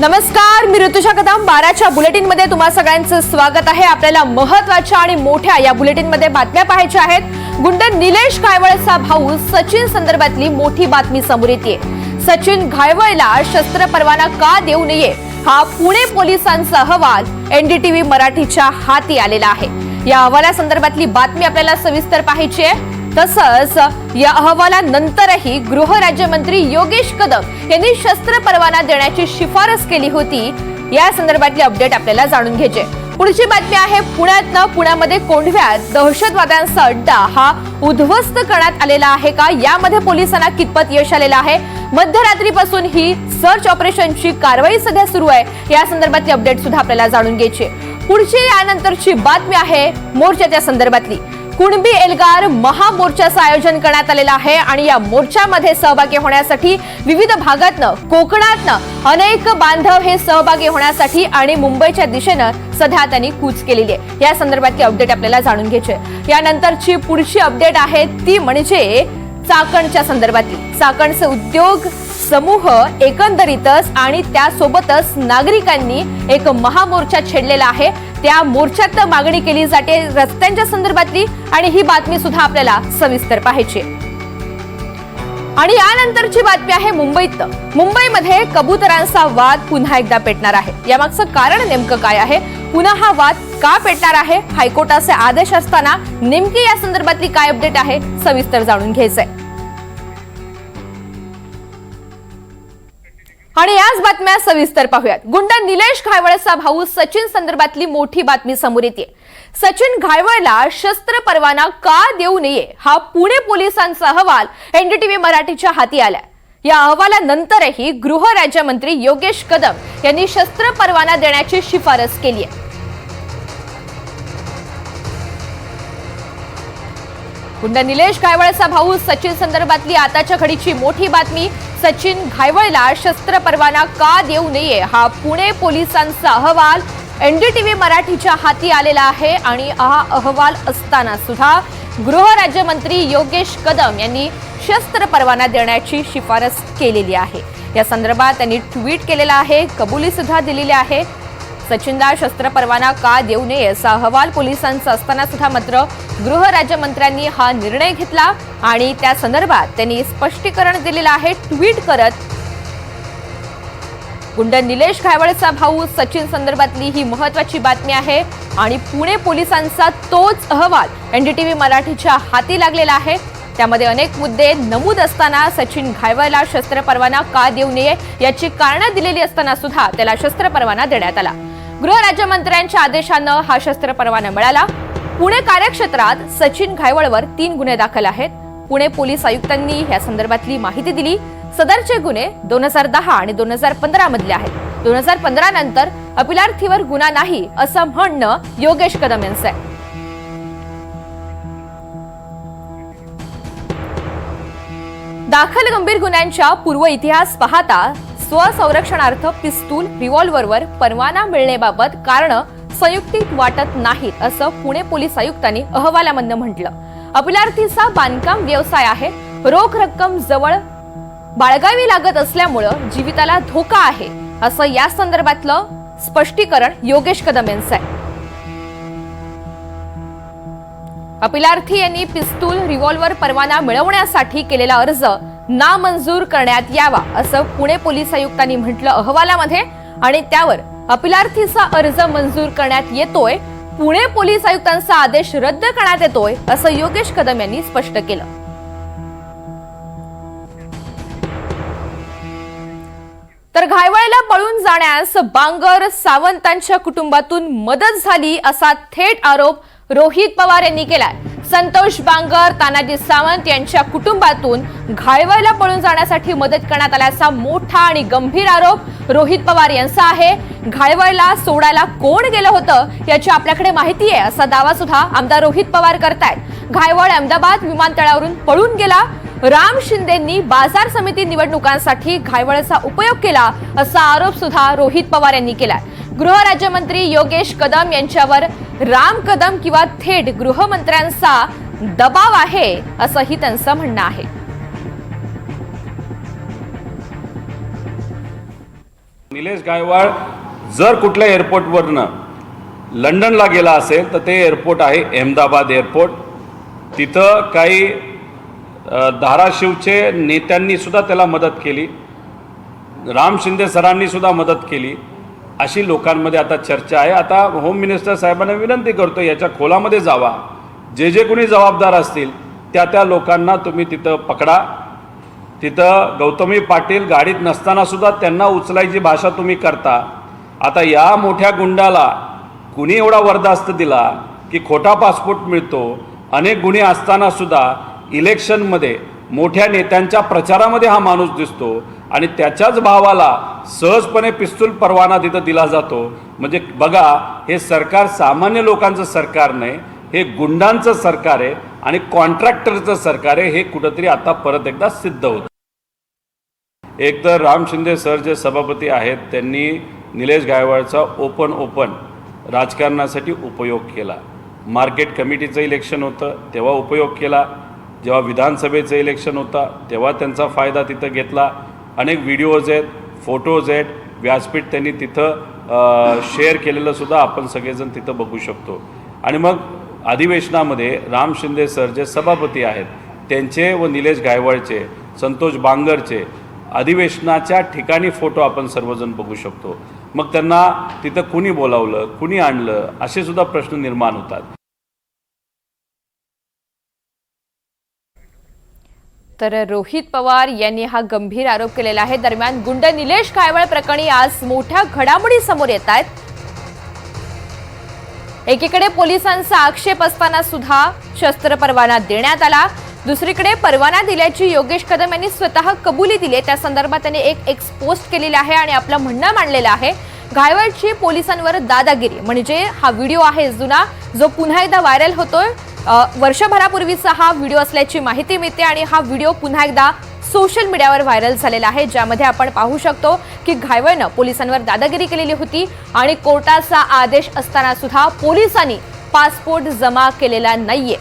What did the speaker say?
नमस्कार मी ऋतुषा कदम. बाराच्या बुलेटिनमध्ये तुम्हा सगळ्यांचं स्वागत आहे. आपल्याला महत्त्वाच्या आणि मोठ्या या बुलेटिनमध्ये बातम्या पाहायच्या आहेत. गुंड निलेश गायवळचा भाऊ सचिन संदर्भातली मोठी बातमी समोर येते सचिन घायवळला शस्त्र परवाना का देऊ नये हा पुणे पोलिसांचा अहवाल एनडीटीव्ही मराठीच्या हाती आलेला आहे. या अहवालासंदर्भातली बातमी आपल्याला सविस्तर पाहायची आहे. तसंच या अहवालानंतरही गृह राज्यमंत्री योगेश कदम यांनी शस्त्र परवाना देण्याची शिफारस केली होती. या संदर्भातली अपडेट आपल्याला जाणून घ्यायचे पुढची बातमी आहे पुण्यातनं पुण्यामध्ये कोंढव्यात दहशतवाद्यांचा अड्डा. हा उद्ध्वस्त करण्यात आलेला आहे का? यामध्ये पोलिसांना कितपत यश आलेलं आहे? मध्यरात्रीपासून ही सर्च ऑपरेशनची कारवाई सध्या सुरू आहे. या संदर्भातली अपडेट सुद्धा आपल्याला जाणून घ्यायची पुढची यानंतरची बातमी आहे मोर्चाच्या संदर्भातली. कुणबी एल्गार महामोर्चाचं आयोजन करण्यात आलेलं आहे आणि या मोर्चामध्ये सहभागी होण्यासाठी विविध भागातनं कोकणातनं अनेक बांधव हे सहभागी होण्यासाठी आणि मुंबईच्या दिशेनं सध्या त्यांनी कूच केलेली आहे. या संदर्भातली अपडेट आपल्याला जाणून घ्यायची यानंतरची पुढची अपडेट आहे ती म्हणजे चाकणच्या संदर्भातली. चाकणचे उद्योग समूह एकंदरीतच आणि त्यासोबतच नागरिकांनी एक महामोर्चा छेडलेला आहे. त्या मोर्चात मागणी केली जाते रस्त्यांच्या संदर्भातली आणि ही बातमी सुद्धा आपल्याला सविस्तर पाहायची आणि यानंतरची बातमी आहे मुंबईत. मुंबईमध्ये कबुतरांचा वाद पुन्हा एकदा पेटणार आहे. यामागचं कारण नेमकं काय आहे? पुन्हा हा वाद का पेटणार आहे? हायकोर्टाचे आदेश असताना नेमकी या संदर्भातली काय अपडेट आहे? सविस्तर जाणून घ्यायचंय. आणि याच बातम्या सविस्तर पाहूयात. गुंड निलेश घायवळचा भाऊ सचिन संदर्भातली मोठी बातमी समोर येते. सचिन घायवळला शस्त्र परवाना का देऊ नये हा पुणे पोलिसांचा अहवाल एनडीटीव्ही मराठीच्या हाती आलाय. या अहवालानंतरही गृह राज्यमंत्री योगेश कदम यांनी शस्त्र परवाना देण्याची शिफारस केली आहे. गुंड निलेश घायवळचा भाऊ सचिन संदर्भातली आताच्या घडीची मोठी बातमी सचिन घायवळला शस्त्र परवाना का देऊ नये हा पुणे पोलिसांचा अहवाल. एनडीटीव्ही मराठीच्या हाती आलेला आहे आणि हा अहवाल असताना सुद्धा गृहराज्यमंत्री योगेश कदम यांनी शस्त्र परवाना देण्याची शिफारस केलेली आहे. या संदर्भात त्यांनी ट्विट केलेला आहे कबुली सुद्धा दिलेली आहे. सचिनला शस्त्र परवाना का देऊ नये असा अहवाल पोलिसांचा असताना सुद्धा मात्र गृह राज्यमंत्र्यांनी हा निर्णय घेतला आणि त्या संदर्भात त्यांनी स्पष्टीकरण दिलेलं आहे ट्विट करत. गुंड निलेश घायवळचा भाऊ सचिन संदर्भातली ही महत्वाची बातमी आहे आणि पुणे पोलिसांचा तोच अहवाल एनडीटीव्ही मराठीच्या हाती लागलेला आहे. त्यामध्ये अनेक मुद्दे नमूद असताना सचिन घायवळला शस्त्र परवाना का देऊ नये याची कारणं दिलेली असताना सुद्धा त्याला शस्त्र परवाना देण्यात आला. गृहराज्यमंत्र्यांच्या आदेशानं हा शस्त्र परवाना मिळाला. पुणे कार्यक्षेत्रात सचिन घायवळवर तीन गुन्हे दाखल आहेत. पुणे पोलीस आयुक्तांनी या संदर्भातली माहिती दिली. सदरचे गुन्हे दोन हजार दहा आणि दोन हजार पंधरा मधले आहेत. दोन हजार पंधरा नंतर अपिलार्थीवर गुन्हा नाही असं म्हणणं योगेश कदम यांचं आहे. दाखल गंभीर गुन्ह्यांच्या पूर्व इतिहास पाहता स्वसंरक्षणार्थ पिस्तूल रिव्हॉल्व्हरवर परवाना मिळण्याबाबत कारण संयुक्तिक वाटत नाहीत असं पुणे पोलीस आयुक्तांनी अहवालामधनं म्हटलं. अपिलार्थीचा बांधकाम व्यवसाय आहे. रोख रक्कम जवळ बाळगावी लागत असल्यामुळं जीविताला धोका आहे असं या संदर्भातलं स्पष्टीकरण योगेश कदम यांचं आहे. अपिलार्थी यांनी पिस्तूल रिव्हॉल्व्हर परवाना मिळवण्यासाठी केलेला अर्ज नामंजूर करण्यात यावा असं पुणे पोलीस आयुक्तांनी म्हटलं अहवालामध्ये. आणि त्यावर अपिलार्थीचा अर्ज मंजूर करण्यात येतोय पुणे पोलीस आयुक्तांचा आदेश रद्द करण्यात येतोय असं योगेश कदम यांनी स्पष्ट केलं. तर घायवळला पळून जाण्यास बांगर सावंतांच्या कुटुंबातून मदत झाली असा थेट आरोप रोहित पवार यांनी केलाय. संतोष बांगर तानाजी सावंत यांच्या कुटुंबातून घाळवायला पळून जाण्यासाठी मदत करण्यात आल्याचा मोठा आणि गंभीर आरोप रोहित पवार यांचा आहे. घाळवायला सोडायला कोण गेलं होतं याची आपल्याकडे माहिती आहे असा दावा सुद्धा आमदार रोहित पवार करतायत. घायवळ अहमदाबाद विमानतळावरून पळून गेला. राम शिंदेंनी बाजार समिती निवडणुकांसाठी घायवळचा उपयोग केला असा आरोप सुद्धा रोहित पवार यांनी केलाय. गृह राज्यमंत्री योगेश कदम यांच्यावर राम कदम किंवा थेट गृहमंत्र्यांचा दबाव आहे असंही त्यांचं म्हणणं आहे. निलेश गायवाळ जर कुठल्या एअरपोर्टवरनं लंडनला गेला असेल तर ते एअरपोर्ट आहे अहमदाबाद एअरपोर्ट. तिथं काही धाराशिवचे नेत्यांनी सुद्धा त्याला मदत केली. राम शिंदे सरांनी सुद्धा मदत केली. अशी लोकांमध्ये आता चर्चा आहे. आता होम मिनिस्टर साहेबांना विनंती करतो याच्या खोलामध्ये जावा. जे जे कोणी जबाबदार असतील त्या त्या लोकांना तुम्ही तिथं पकडा. तिथं गौतमी पाटील गाडीत नसतानासुद्धा त्यांना उचलायची भाषा तुम्ही करता. आता या मोठ्या गुंडाला कुणी एवढा वरदास्त दिला की खोटा पासपोर्ट मिळतो? अनेक गुन्हे असताना सुद्धा इलेक्शनमध्ये मोठ्या नेत्यांच्या प्रचारामध्ये हा माणूस दिसतो. आणि त्याच्याच भावाला सहजपणे पिस्तूल परवाना तिथं दिला जातो. म्हणजे बघा हे सरकार सामान्य लोकांचं सरकार नाही हे गुंडांचं सरकार आहे आणि कॉन्ट्रॅक्टरचं सरकार आहे हे कुठंतरी आता परत एकदा सिद्ध होतं. एक तर राम शिंदे सर जे सभापती आहेत त्यांनी निलेश गायवाडचा ओपन ओपन राजकारणासाठी उपयोग केला. मार्केट कमिटीचं इलेक्शन होतं तेव्हा उपयोग केला. जेव्हा विधानसभेचं इलेक्शन होता तेव्हा त्यांचा फायदा तिथं घेतला. अनेक व्हिडिओज आहेत फोटोज आहेत. व्यासपीठ त्यांनी तिथं शेअर केलेलं सुद्धा आपण सगळेजण तिथं बघू शकतो. आणि मग अधिवेशनामध्ये राम शिंदे सर जे सभापती आहेत त्यांचे व निलेश गायवाळचे संतोष बांगरचे अधिवेशनाच्या ठिकाणी फोटो आपण सर्वजण बघू शकतो. मग त्यांना तिथं कुणी बोलावलं कुणी आणलं असे सुद्धा प्रश्न निर्माण होतात. तर रोहित पवार यांनी हा गंभीर आरोप केलेला आहे. दरम्यान गुंड निलेश कायवळ प्रकरणी आज मोठ्या घडामोडी समोर येत आहेत. एकीकडे पोलिसांचा आक्षेप असताना सुद्धा शस्त्र परवाना देण्यात आला. दुसरीकडे परवाना दिल्याची योगेश कदम यांनी स्वतः कबुली दिली. त्या संदर्भात त्यांनी एक एक्स पोस्ट केलेली आहे आणि आपलं म्हणणं मांडलेलं आहे. घायवळची पोलिसांवर दादागिरी म्हणजे हा व्हिडिओ आहे जुना जो पुन्हा एकदा व्हायरल होतोय. वर्षभरापूर्वीचा हा व्हिडिओ असल्याची माहिती मिळते आणि हा व्हिडिओ पुन्हा एकदा सोशल मीडियावर व्हायरल झालेला आहे ज्यामध्ये आपण पाहू शकतो की घायवळनं पोलिसांवर दादागिरी केलेली होती आणि कोर्टाचा आदेश असताना सुद्धा पोलिसांनी पासपोर्ट जमा केलेला नाहीये.